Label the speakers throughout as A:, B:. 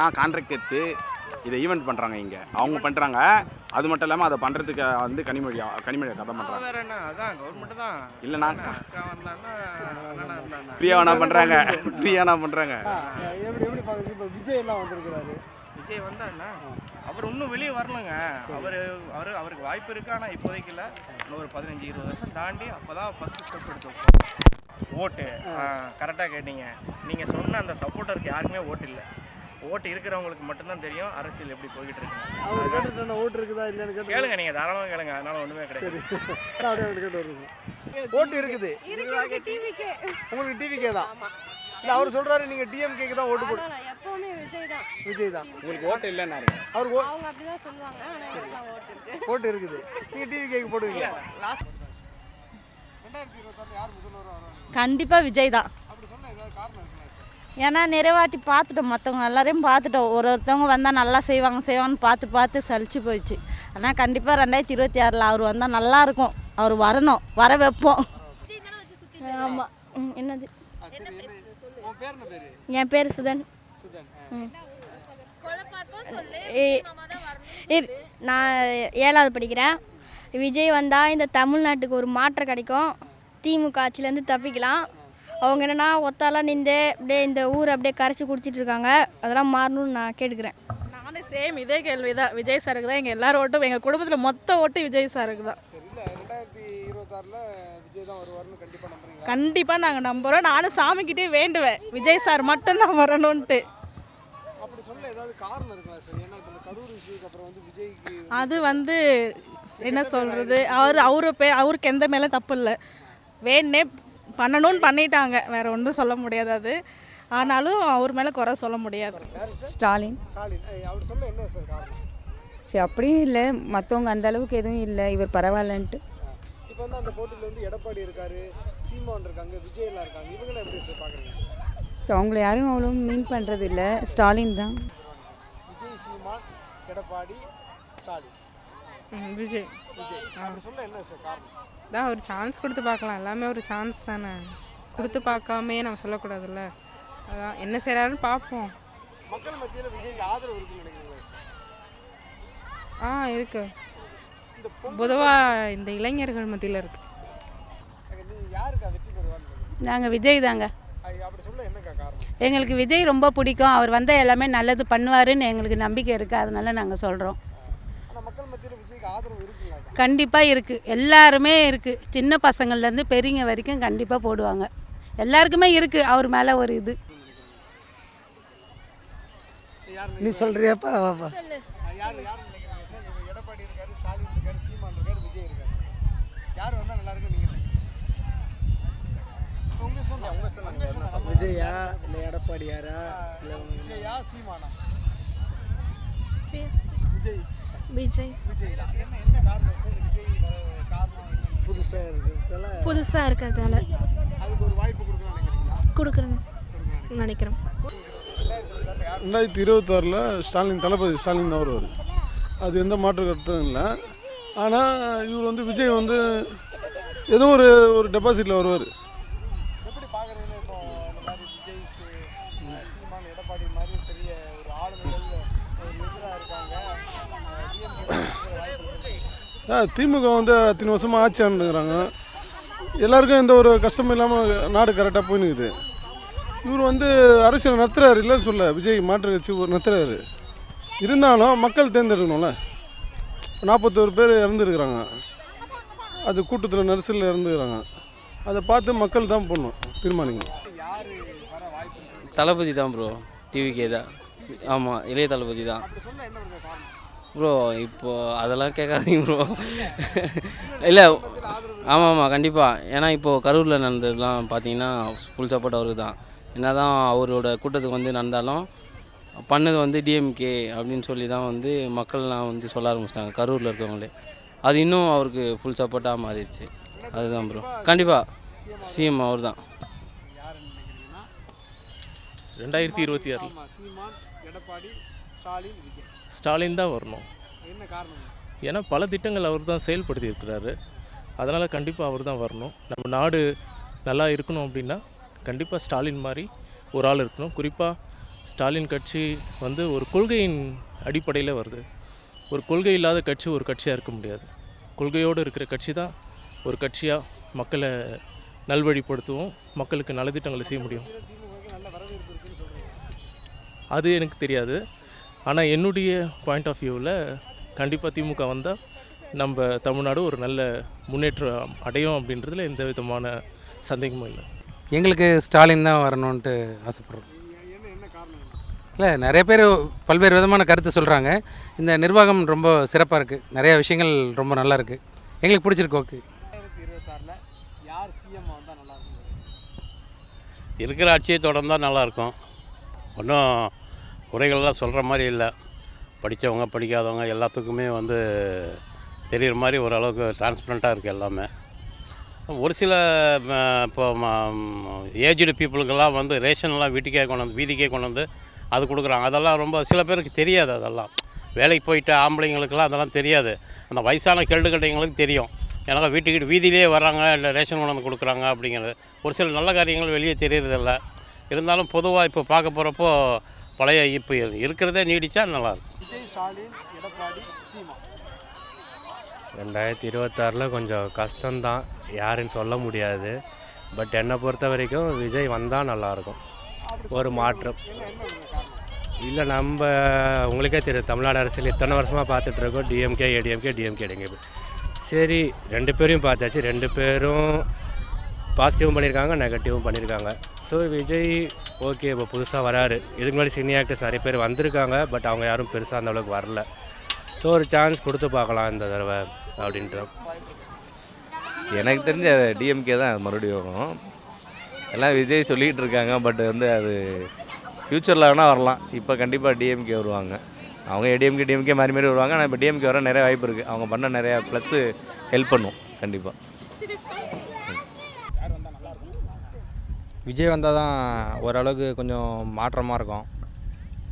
A: நான் கான்ட்ராக்ட் எடுத்து இதை ஈவெண்ட் பண்ணுறாங்க இங்கே. அவங்க பண்ணுறாங்க அது மட்டும் இல்லாமல் அதை பண்ணுறதுக்கு வந்து கனிமொழி கனிமொழி கதை பண்ணுறாங்க
B: வேற என்ன? அதான் கவர்மெண்ட் தான்.
A: இல்லைண்ணா. ஃப்ரீயாக வேணா பண்ணுறாங்க ஃப்ரீயாக வேணா பண்ணுறாங்க
C: எப்படி எப்படி பார்க்குறது? இப்போ விஜய் எல்லாம் வந்திருக்கிறாரு.
B: விஜய் வந்தாண்ணா அவர் இன்னும் வெளியே வரலங்க. அவர் அவர் அவருக்கு வாய்ப்பு இருக்கு ஆனால் இப்போதைக்கு இல்லை. இன்னும் ஒரு பதினஞ்சு இருபது வருஷம் தாண்டி அப்போ தான் ஃபஸ்ட்டு ஸ்டெப் எடுத்து. ஓட்டு. கரெக்டாக கேட்டீங்க. நீங்கள் சொன்ன அந்த சப்போர்ட்டருக்கு யாருக்குமே ஓட்டு இல்லை. ஓட்டு இருக்கிறவங்களுக்கு மட்டும்தான் தெரியும் அரசியல் எப்படி போய்கிட்டு இருக்கு
C: ஓட்டு இருக்குதா இல்லைன்னு
B: கேளுங்க நீங்கள் தாராளமாக கேளுங்க அதனால ஒன்றுமே கிடையாது.
C: ஓட்டு இருக்குது. உங்களுக்கு டிவிக்கே தான்? இல்லை அவர் சொல்றாரு நீங்க டிஎம்கேக்கு தான் ஓட்டு போட்டு
D: எப்பவுமே விஜய் தான்.
C: விஜய் தான்.
A: உங்களுக்கு ஓட்டு இல்லைன்னா
C: அவர்
D: அவங்க அப்படிதான் சொல்லுவாங்க ஆனா எனக்குலாம் ஓட்டு இருக்கு.
C: ஓட்டு இருக்குது. நீங்க டிவிகேக்கு போடுவீங்க
E: கண்டிப்பாக விஜய் தான். ஏன்னா நிறைவாட்டி பார்த்துட்டோம். மற்றவங்க எல்லாரையும் பார்த்துட்டோம். ஒரு ஒருத்தவங்க வந்தால் நல்லா செய்வாங்க செய்வாங்கன்னு பார்த்து பார்த்து சலிச்சு போயிடுச்சு. ஆனால் கண்டிப்பாக ரெண்டாயிரத்தி இருபத்தி ஆறில் அவர் வந்தால் நல்லா இருக்கும். அவர் வரணும். வர வைப்போம்.
F: ஆமாம் என்னது?
C: உன் பேர் என்ன பேரு?
F: என் பேர் சுதன். நான் ஏழாவது படிக்கிறேன். விஜய் வந்தால் இந்த தமிழ்நாட்டுக்கு ஒரு மாற்றம் கிடைக்கும். திமுக ஆட்சியிலேருந்து தப்பிக்கலாம். அவங்க என்னென்னா ஒத்தாலாம் நின்று அப்படியே இந்த ஊரை அப்படியே கரைச்சி குடிச்சிட்டு இருக்காங்க. அதெல்லாம் மாறணும்னு நான் கேட்டுக்கிறேன்.
E: நானே சேம் இதே கேள்வி தான். விஜய் சாருக்கு தான். எங்கள் எல்லாரும் ஓட்டும். எங்கள் குடும்பத்தில் மொத்த ஓட்டு விஜய் சாருக்கு தான்.
C: கண்டிப்பாக
E: நாங்கள் நம்புகிறோம் நானும் சாமிக்கிட்டே வேண்டுவேன். விஜய் சார் மட்டும்தான்
C: விஜய்க்கு
E: அது வந்து என்ன சொல்கிறது அவர் அவரு பே அவருக்கு எந்த மேலே தப்பு இல்லை. வேணே பண்ணணும்னு பண்ணிட்டாங்க. வேற ஒன்றும் சொல்ல முடியாது அது. ஆனாலும் அவர் மேலே குறை சொல்ல முடியாது.
G: ஸ்டாலின்.
C: ஸ்டாலின். ஏய், அவர் சொல்ல என்ன சார்
G: அப்படியும் இல்லை. மற்றவங்க அந்த அளவுக்கு எதுவும் இல்லை. இவர் பரவாயில்லன்ட்டு.
C: இப்போ வந்து அந்த போட்டியில் வந்து எடப்பாடி இருக்காரு சீமான் இருக்காங்க விஜய் எல்லாம் இருக்காங்க. இவங்களாம் எப்படி சார் பார்க்குறீங்க
G: ஸோ அவங்கள யாரும் அவ்வளோ மீன் பண்ணுறது இல்லை ஸ்டாலின் தான்.
C: விஜய் சீமான் எடப்பாடி ஸ்டாலின்.
H: விஜய்.
C: விஜய். அப்படி சொல்ல என்ன சார் காரணம்?
H: தான் ஒரு சான்ஸ் கொடுத்து பார்க்கலாம். எல்லாமே ஒரு சான்ஸ் தானே. கொடுத்து பார்க்காமே நம்ம சொல்லக்கூடாதுல்ல. அதான் என்ன செய்கிறாருன்னு பார்ப்போம்.
C: மக்கள் மத்தியில் விஜய்க்கு ஆதரவு இருக்குன்னு
H: ஆ இருக்கு. பொதுவாக இந்த இளைஞர்கள் மத்தியில் இருக்கு?
G: நாங்கள் விஜய் தாங்க. எங்களுக்கு விஜய் ரொம்ப பிடிக்கும். அவர் வந்தால் எல்லாமே நல்லது பண்ணுவாருன்னு எங்களுக்கு நம்பிக்கை இருக்குது அதனால நாங்கள் சொல்கிறோம்
C: ஆனால் மக்கள் மத்தியில் விஜய்க்கு ஆதரவு இருக்குங்களா
G: கண்டிப்பாக இருக்குது எல்லாருமே இருக்குது சின்ன பசங்கள்லேருந்து பெரியவங்க வரைக்கும் கண்டிப்பாக போடுவாங்க. எல்லாருக்குமே இருக்குது அவர் மேலே ஒரு இது.
I: நீ
C: சொன்ன.
I: விஜயா இல்லை எடப்பாடியாரா இல்லை
C: விஜயா சீமானா? விஜய்.
F: விஜய்.
C: விஜய் தான் என்ன என்ன காரணம் சார் விஜய் வர காரணம் என்ன
I: புதுசாக இருக்கிறதால
F: கொடுக்குறேன்னு நினைக்கிறேன்.
J: ரெண்டாயிரத்தி இருபத்தாறில் ஸ்டாலின் தளபதி ஸ்டாலின் தான் வருவார். அது எந்த மாற்று கருத்தும் இல்லை. ஆனால் இவர் வந்து விஜய் வந்து ஏதோ ஒரு ஒரு டெபாசிட்டில் வருவார்.
C: எப்படி பார்க்குறீங்க? இப்போ இந்த மாதிரி விஜய் சி- சீமான் எடப்பாடி மாதிரி பெரிய ஒரு ஆளுமைகள் ஒரு எதிராக இருக்காங்க டிஎம்கே வாய்ப்பு இருக்கு
J: ஆ, திமுக வந்து அத்தனை வருஷமாக ஆட்சி ஆண்டுங்கிறாங்க எல்லாருக்கும் எந்த ஒரு கஷ்டமும் இல்லாமல் நாடு கரெக்டாக போயினுக்குது. இவர் வந்து அரசியல் நடத்துறாரு இல்லைன்னு சொல்ல விஜய் மாற்று கட்சி ஒரு நடத்துறாரு. இருந்தாலும் மக்கள் தேர்ந்தெடுக்கணும்ல. நாற்பத்தோரு பேர் இறந்துருக்குறாங்க. அது கூட்டத்தில் நெரிசலில் இறந்துக்கிறாங்க அதை பார்த்து மக்கள் தான் பண்ணணும் தீர்மானிக்கணும்.
K: தளபதி தான் ப்ரோ டிவிகே தான். ஆமாம் இளைய தளபதி தான். ப்ரோ இப்போ அதெல்லாம் கேட்காதீங்க ப்ரோ இல்லை ஆமாம் ஆமாம் கண்டிப்பாக ஏன்னா இப்போது கரூரில் நடந்ததுலாம் பார்த்தீங்கன்னா ஃபுல் சப்போர்ட் அவருக்கு தான் என்ன தான் அவரோட கூட்டத்துக்கு வந்து நடந்தாலும் பண்ணது வந்து டிஎம்கே அப்படின்னு சொல்லி தான் வந்து மக்கள்லாம் வந்து சொல்ல ஆரம்பிச்சிட்டாங்க கரூரில் இருக்கவங்களே. அது இன்னும் அவருக்கு ஃபுல் சப்போர்ட்டாக மாறிடுச்சு. அதுதான் ப்ரோ கண்டிப்பாக சிஎம் அவர் தான்
L: ரெண்டாயிரத்தி இருபத்தி
C: சீமான் எடப்பாடி ஸ்டாலின் விஜய்.
L: ஸ்டாலின் தான் வரணும்.
C: என்ன காரணம்?
L: ஏன்னா பல திட்டங்கள் அவர் தான் செயல்படுத்தி இருக்கிறாரு அதனால் கண்டிப்பாக அவர் தான் வரணும். நம்ம நாடு நல்லா இருக்கணும் அப்படின்னா கண்டிப்பாக ஸ்டாலின் மாதிரி ஒரு ஆள் இருக்கணும். குறிப்பாக ஸ்டாலின் கட்சி வந்து ஒரு கொள்கையின் அடிப்படையில் வருது. ஒரு கொள்கை இல்லாத கட்சி ஒரு கட்சியாக இருக்க முடியாது. கொள்கையோடு இருக்கிற கட்சி தான் ஒரு கட்சியாக மக்களை நல்வழிப்படுத்துவோம் மக்களுக்கு நலத்திட்டங்களை செய்ய முடியும். அது எனக்கு தெரியாது. ஆனால் என்னுடைய பாயிண்ட் ஆஃப் வியூவில் கண்டிப்பாக திமுக வந்தால் நம்ம தமிழ்நாடு ஒரு நல்ல முன்னேற்றம் அடையும் அப்படின்றதுல எந்த விதமான சந்தேகமும் இல்லை.
M: எங்களுக்கு ஸ்டாலின் தான் வரணுன்ட்டு ஆசைப்படுறோம்.
C: என்ன என்ன காரணம்
M: இல்லை நிறைய பேர் பல்வேறு விதமான கருத்து சொல்கிறாங்க இந்த நிர்வாகம் ரொம்ப சிறப்பாக இருக்குது நிறைய விஷயங்கள் ரொம்ப நல்லா இருக்குது எங்களுக்கு பிடிச்சிருக்கு ஓகே.
C: ரெண்டாயிரத்தி இருபத்தாறில் யார் சிஎம் வந்தால் நல்லா இருக்கும்.
N: இருக்கிற ஆட்சியை தொடர்ந்தால் நல்லாயிருக்கும் ஒன்றும் குறைகள்லாம் சொல்கிற மாதிரி இல்லை. படித்தவங்க படிக்காதவங்க எல்லாத்துக்குமே வந்து தெரிகிற மாதிரி ஓரளவுக்கு டிரான்ஸ்பரண்ட்டாக இருக்குது எல்லாமே. ஒரு சில இப்போ ஏஜ்டு பீப்புளுக்கெல்லாம் வந்து ரேஷன்லாம் வீட்டுக்கே கொண்டு வந்து வீதிக்கே கொண்டு வந்து அது கொடுக்குறாங்க. அதெல்லாம் ரொம்ப சில பேருக்கு தெரியாது அதெல்லாம். வேலைக்கு போயிட்ட ஆம்பளைங்களுக்கெல்லாம் அதெல்லாம் தெரியாது. அந்த வயசான கெல்டு கட்டைங்களுக்கு தெரியும். ஏன்னா வீட்டுக்கு வீதியிலே வராங்க இல்லை ரேஷன் கொண்டு வந்து கொடுக்குறாங்க அப்படிங்கிறது. ஒரு சில நல்ல காரியங்கள் வெளியே தெரியறதில்ல. இருந்தாலும் பொதுவாக இப்போ பார்க்க போகிறப்போ பழைய இப்போ இருக்கிறதே நீடித்தா நல்லாயிருக்கும்.
C: விஜய் ஸ்டாலின் எடப்பாடி சீமா.
O: ரெண்டாயிரத்தி இருபத்தாறில் கொஞ்சம் கஷ்டம்தான் யாருன்னு சொல்ல முடியாது. பட் என்னை பொறுத்த வரைக்கும் விஜய் வந்தால் நல்லாயிருக்கும். ஒரு மாற்றம். இல்லை நம்ம உங்களுக்கே தெரியும் தமிழ்நாடு அரசியல் இத்தனை வருஷமாக பார்த்துட்ருக்கோம் டிஎம்கே ஏடிஎம்கே டிஎம்கே டிஎம்கே சரி ரெண்டு பேரையும் பார்த்தாச்சு ரெண்டு பேரும் பாசிட்டிவும் பண்ணியிருக்காங்க நெகட்டிவும் பண்ணியிருக்காங்க. ஸோ விஜய் ஓகே இப்போ புதுசாக வராரு. இதுக்கு முன்னாடி சினி ஆக்டர்ஸ் நிறைய பேர் வந்திருக்காங்க பட் அவங்க யாரும் பெருசாக அந்தளவுக்கு வரல. ஸோ ஒரு சான்ஸ் கொடுத்து பார்க்கலாம் இந்த தடவை அப்படின்ட்டு.
P: எனக்கு தெரிஞ்ச டிஎம்கே தான் மறுபடியும் வரும் எல்லாம் விஜய் சொல்லிகிட்டு இருக்காங்க பட் வந்து அது ஃப்யூச்சரில் வேணால் வரலாம். இப்போ கண்டிப்பாக டிஎம்கே வருவாங்க. அவங்க ஏடிஎம்கே டிஎம்கே மாறி மாதிரி வருவாங்க ஆனால் இப்போ டிஎம்கே வர நிறைய வாய்ப்பு இருக்குது அவங்க பண்ண நிறையா ப்ளஸ்ஸு ஹெல்ப் பண்ணும் கண்டிப்பாக
Q: விஜய் வந்தால் தான் ஓரளவுக்கு கொஞ்சம் மாற்றமாக இருக்கும்.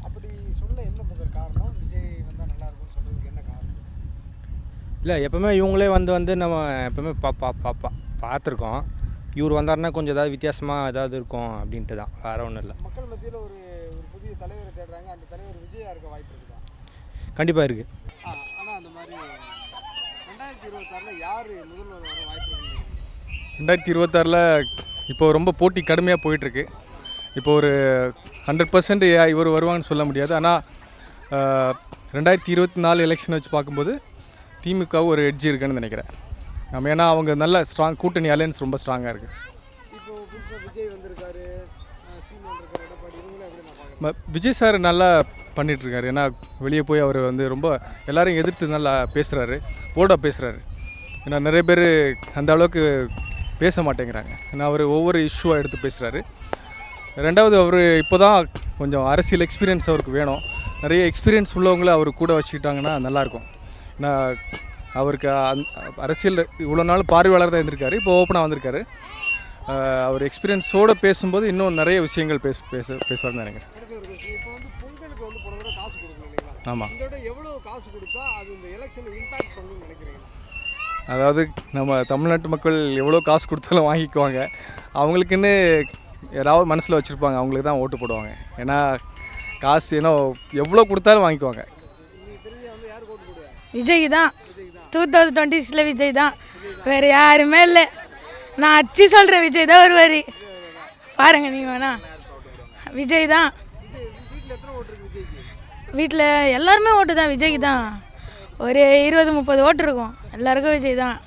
C: அப்படி சொல்ல என்ன காரணம்? விஜய் வந்தால் நல்லா இருக்கும்னு சொல்றதுக்கு என்ன காரணம்?
Q: இல்லை எப்பவுமே இவங்களே வந்து வந்து நம்ம எப்பவுமே பா பா பா பா பார்த்துருக்கோம். இவர் வந்தாருன்னா கொஞ்சம் ஏதாவது வித்தியாசமாக ஏதாவது இருக்கும் அப்படின்ட்டு தான். வேறு ஒன்றும் இல்லை.
C: மக்கள் மத்தியில் ஒரு ஒரு புதிய தலைவரை தேடுறாங்க. அந்த தலைவர் விஜயா இருக்க வாய்ப்பு இருக்குதா?
Q: கண்டிப்பாக இருக்குது
C: ஆனால் அந்த மாதிரி ரெண்டாயிரத்தி இருபத்தாறில் யார் முதல்வர் வர வாய்ப்பு
R: ரெண்டாயிரத்தி இருபத்தாறில் இப்போ ரொம்ப போட்டி கடுமையாக போயிட்டுருக்கு. இப்போ ஒரு ஹண்ட்ரட் பர்சன்ட் இவர் வருவாங்கன்னு சொல்ல முடியாது. ஆனால் ரெண்டாயிரத்தி இருபத்தி நாலு எலெக்ஷன் வச்சு பார்க்கும்போது திமுக ஒரு எட்ஜ் இருக்குன்னு நினைக்கிறேன். நம்ம ஏன்னா அவங்க நல்ல ஸ்ட்ராங் கூட்டணி அலையன்ஸ் ரொம்ப ஸ்ட்ராங்காக இருக்குது
C: விஜய்
R: சார் நல்லா பண்ணிகிட்ருக்காரு ஏன்னா வெளியே போய் அவர் வந்து ரொம்ப எல்லாரையும் எதிர்த்து நல்லா பேசுகிறாரு போல்டாக பேசுகிறாரு ஏன்னா நிறைய பேர் அந்த அளவுக்கு பேச மாட்டேங்கிறாங்க ஏன்னா அவர் ஒவ்வொரு இஷ்யூவாக எடுத்து பேசுகிறாரு ரெண்டாவது அவர் இப்போ தான் கொஞ்சம் அரசியல் எக்ஸ்பீரியன்ஸ் அவருக்கு வேணும். நிறைய எக்ஸ்பீரியன்ஸ் உள்ளவங்கள அவர் கூட வச்சுக்கிட்டாங்கன்னா நல்லாயிருக்கும். ஏன்னா அவருக்கு அந் அரசியல் இவ்வளோ நாள் பார்வையாளர் தான் இருந்திருக்காரு. இப்போ ஓப்பனாக வந்திருக்காரு. அவர் எக்ஸ்பீரியன்ஸோடு பேசும்போது இன்னும் நிறைய விஷயங்கள் பேச பேச பேசுவார்னு நினைக்கிறேன். ஆமாம்
C: காசு கொடுத்தா அது இந்த எலெக்ஷன் இம்பாக்ட் பண்ணணும்னு நினைக்கிறீங்க?
R: அதாவது நம்ம தமிழ்நாட்டு மக்கள் எவ்வளோ காசு கொடுத்தாலும் வாங்கிக்குவாங்க. அவங்களுக்குன்னு யாராவது மனசில் வச்சுருப்பாங்க அவங்களுக்கு தான் ஓட்டு போடுவாங்க. ஏன்னா காசு ஏன்னா எவ்வளோ கொடுத்தாலும் வாங்கிக்குவாங்க.
S: விஜய் தான். டூ தௌசண்ட் டுவெண்ட்டி சிக்ஸில் விஜய் தான். வேறு யாருமே இல்லை. நான் அச்சு சொல்கிறேன் விஜய் தான் வருவார். பாருங்க நீங்கள் வேணா. விஜய் தான்.
C: வீட்டில்
S: வீட்டில் எல்லாருமே ஓட்டு தான் விஜய்க்கு தான். ஒரு இருபது முப்பது ஓட்டு இருக்கும். எல்லாருக்கும் விஜய் தான்.